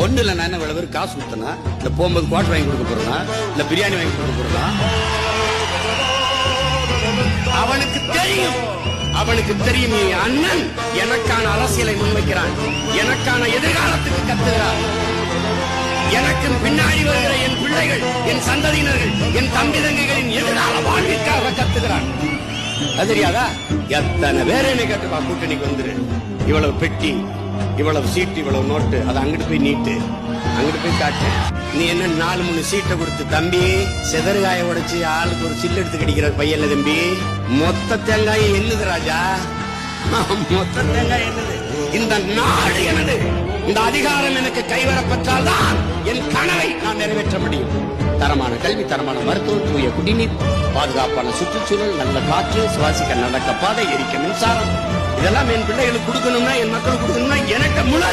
ஒண்ணு இல்ல நான் என்ன இவ்வளவு பேர் காசு கொடுத்தனா? இல்ல போகும்போது குவாட்டர் வாங்கி கொடுக்க போறதா இல்ல பிரியாணி வாங்கி கொடுக்க போறதா அவனுக்கு தெரியும். அவனுக்கு தெரியும் என் அண்ணன். எனக்கான அரசியலை முன்வைக்கிறான். எனக்கான எதிர்காலத்துக்கு கத்துகிறான். எனக்கு பின்னாடி வருகிற என் பிள்ளைகள் என் சந்ததியினர்கள் என் தம்பி தங்கைகளின் எதிர்கால வாழ்விற்காக கத்துகிறான். அது தெரியாதா? எத்தனை பேர் என்னை கேட்டுப்பா கூட்டணிக்கு வந்துரு. இவ்வளவு பெட்டி இவ்வளவு சீட்டு இவ்வளவு நோட்டு அதை அங்கிட்டு போய் நீட்டு. அங்கிட்டு போய் காட்டு. நீ என்ன நாலு மூணு சீட்டை கொடுத்து தம்பி செதறுகாய உடைச்சு ஆளுக்கு ஒரு சில்லு எடுத்து கடிக்கிற பையன்ல தம்பி. மொத்த தேங்காய் என்னது ராஜா? மொத்த தேங்காய் என்னது? இந்த நாடு எனது. இந்த அதிகாரம் எனக்கு கைவரப்பட்டால் தான் என் கனவை நான் நிறைவேற்ற முடியும். தரமான கல்வி தரமான மருத்துவம் தூய குடிநீர் பாதுகாப்பான சுற்றுச்சூழல் நல்ல காற்று சுவாசிக்க நடக்க பாதை எரிக்க மின்சாரம். இதெல்லாம் என் பிள்ளைகளுக்கு கொடுக்கணும்னா என் மக்களுக்கு கொடுக்கணும்னா எனக்கு முழு